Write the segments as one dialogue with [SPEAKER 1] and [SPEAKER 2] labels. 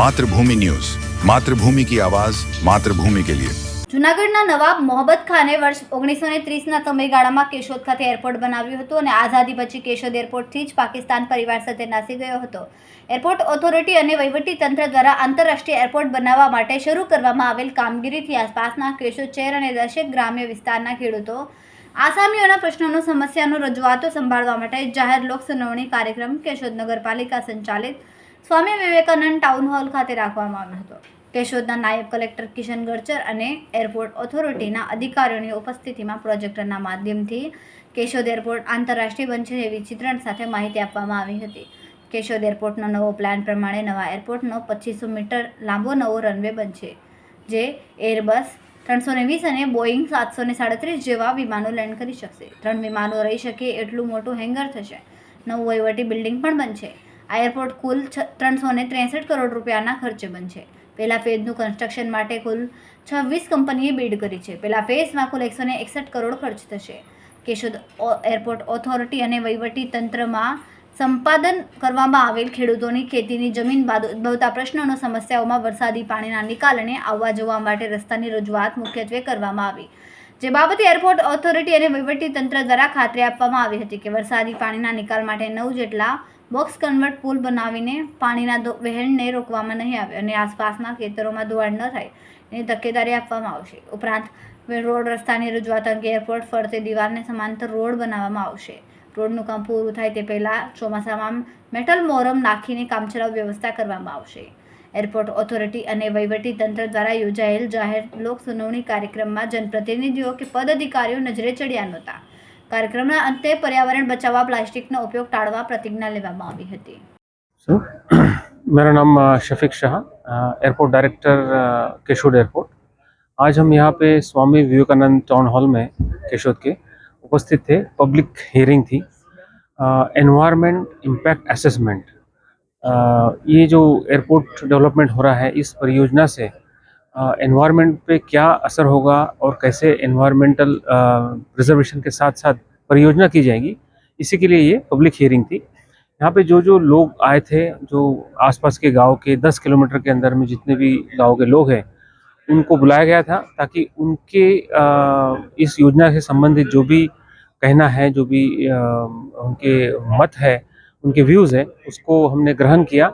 [SPEAKER 1] Mathrubhumi news. Mathrubhumi કી આવાજ, માતૃભૂમિ કે લિયે.
[SPEAKER 2] જૂનાગઢના નવાબ મોહબ્બત ખાને વર્ષ ઓગણીસો ને ત્રીસના સમયગાળામાં કેશોદ ખાતે એરપોર્ટ બનાવ્યું હતું અને આઝાદી પછી કેશોદ એરપોર્ટથી જ પાકિસ્તાન પરિવાર સાથે નાસી ગયો હતો. એરપોર્ટ ઓથોરિટી અને તંત્ર દ્વારા આંતરરાષ્ટ્રીય એરપોર્ટ બનાવવા માટે શરૂ કરવામાં આવેલ કામગીરીથી આસપાસના કેશોદ શહેર અને દર્શક ગ્રામ્ય વિસ્તારના ખેડૂતો આસામીઓના પ્રશ્નોનો, સમસ્યાનો રજૂઆતો સંભાળવા માટે જાહેર લોકસુનાવણી કાર્યક્રમ કેશોદ નગરપાલિકા સંચાલિત સ્વામી વિવેકાનંદ ટાઉન હોલ ખાતે રાખવામાં આવ્યો હતો. કેશોદના નાયબ કલેક્ટર કિશન ગર્ચર અને એરપોર્ટ ઓથોરિટીના અધિકારીઓની ઉપસ્થિતિમાં પ્રોજેક્ટરના માધ્યમથી કેશોદ એરપોર્ટ આંતરરાષ્ટ્રીય બનશે એવી ચિત્રણ સાથે માહિતી આપવામાં આવી હતી. કેશોદ એરપોર્ટનો નવો પ્લાન પ્રમાણે નવા એરપોર્ટનો પચીસો મીટર લાંબો નવો રનવે બનશે, જે એરબસ ત્રણસો ને વીસ અને બોઈંગ સાતસો ને સાડત્રીસ જેવા વિમાનો લેન્ડ કરી શકશે. ત્રણ વિમાનો રહી શકે એટલું મોટું હેંગર થશે. નવું વહીવટી બિલ્ડિંગ પણ બનશે. આ એરપોર્ટ કુલ ત્રણસો ને ત્રેસઠ કરોડ રૂપિયાના ખર્ચે બનશે. પહેલા ફેઝનું કન્સ્ટ્રક્શન માટે કુલ છવ્વીસ કંપનીએ બીડ કરી છે. પહેલા ફેઝમાં કુલ એકસો ને એકસઠ કરોડ ખર્ચ થશે. કેશોદ એરપોર્ટ ઓથોરિટી અને વહીવટી તંત્રમાં સંપાદન કરવામાં આવેલ ખેડૂતોની ખેતીની જમીન બાદ ઉદ્ભવતા પ્રશ્નોનો સમસ્યાઓમાં વરસાદી પાણીના નિકાલને આવવા જવા માટે રસ્તાની રજૂઆત મુખ્યત્વે કરવામાં આવી. જે બાબતે એરપોર્ટ ઓથોરિટી અને વહીવટી તંત્ર દ્વારા ખાતરી આપવામાં આવી હતી કે વરસાદી પાણીના નિકાલ માટે નવ જેટલા બોક્સ કન્વર્ટ પુલ બનાવીને પાણીના વહેણને રોકવામાં નહીં આવે અને આસપાસના ખેતરોમાં ધોવાણ ન થાય એની તકેદારી આપવામાં આવશે. ઉપરાંત, રોડ રસ્તાની રજૂઆત અંગે એરપોર્ટ ફરતે દિવાલને સમાંતર રોડ બનાવવામાં આવશે. રોડનું કામ પૂરું થાય તે પહેલાં ચોમાસામાં મેટલ મોરમ નાખીને કામચલાઉ વ્યવસ્થા કરવામાં આવશે. એરપોર્ટ ઓથોરિટી અને વહીવટી તંત્ર દ્વારા યોજાયેલ જાહેર લોક સુનાવણી કાર્યક્રમમાં જનપ્રતિનિધિઓ કે પદ અધિકારીઓ નજરે ચડ્યા નહોતા કાર્યક્રમના અંતે પર્યાવરણ બચાવવા પ્લાસ્ટિકનો ઉપયોગ ટાળવા પ્રતિજ્ઞા લેવામાં આવી હતી
[SPEAKER 3] सर मेरा नाम अ, शफीक शाह एयरपोर्ट डायरेक्टर अ, केशोद एयरपोर्ट आज हम यहाँ पे स्वामी विवेकानंद टाउन हॉल में केशोद के उपस्थित थे पब्लिक हियरिंग थी एनवायरनमेंट इम्पैक्ट असेसमेंट ये जो एयरपोर्ट डेवलपमेंट हो रहा है, इस परियोजना से एनवायरनमेंट पे क्या असर होगा और कैसे एनवायरमेंटल प्रिजर्वेशन के साथ साथ परियोजना की जाएगी, इसी के लिए ये पब्लिक हियरिंग थी। यहाँ पे जो जो लोग आए थे, जो आसपास के गाँव के 10 किलोमीटर के अंदर में जितने भी गाँव के लोग हैं, उनको बुलाया गया था ताकि उनके इस योजना से संबंधित जो भी कहना है, जो भी उनके मत है उनके व्यूज़ है उसको हमने ग्रहण किया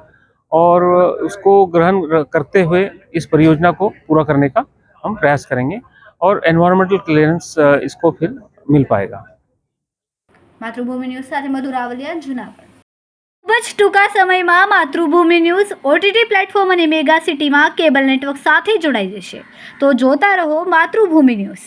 [SPEAKER 3] और उसको ग्रहण करते हुए इस परियोजना को पूरा करने का हम प्रयास करेंगे और एनवायरमेंटल क्लियरेंस इसको फिर मिल पाएगा
[SPEAKER 2] માતૃભૂમિ ન્યૂઝ સાથે મધુર આવલિયા જુનાગઢ ખૂબ જ ટૂંકા સમયમાં માતૃભૂમિ ન્યૂઝ ઓટીટી પ્લેટફોર્મ અને મેગા સિટીમાં કેબલ નેટવર્ક સાથે જોડાઈ જશે તો જોતા રહો માતૃભૂમિ ન્યૂઝ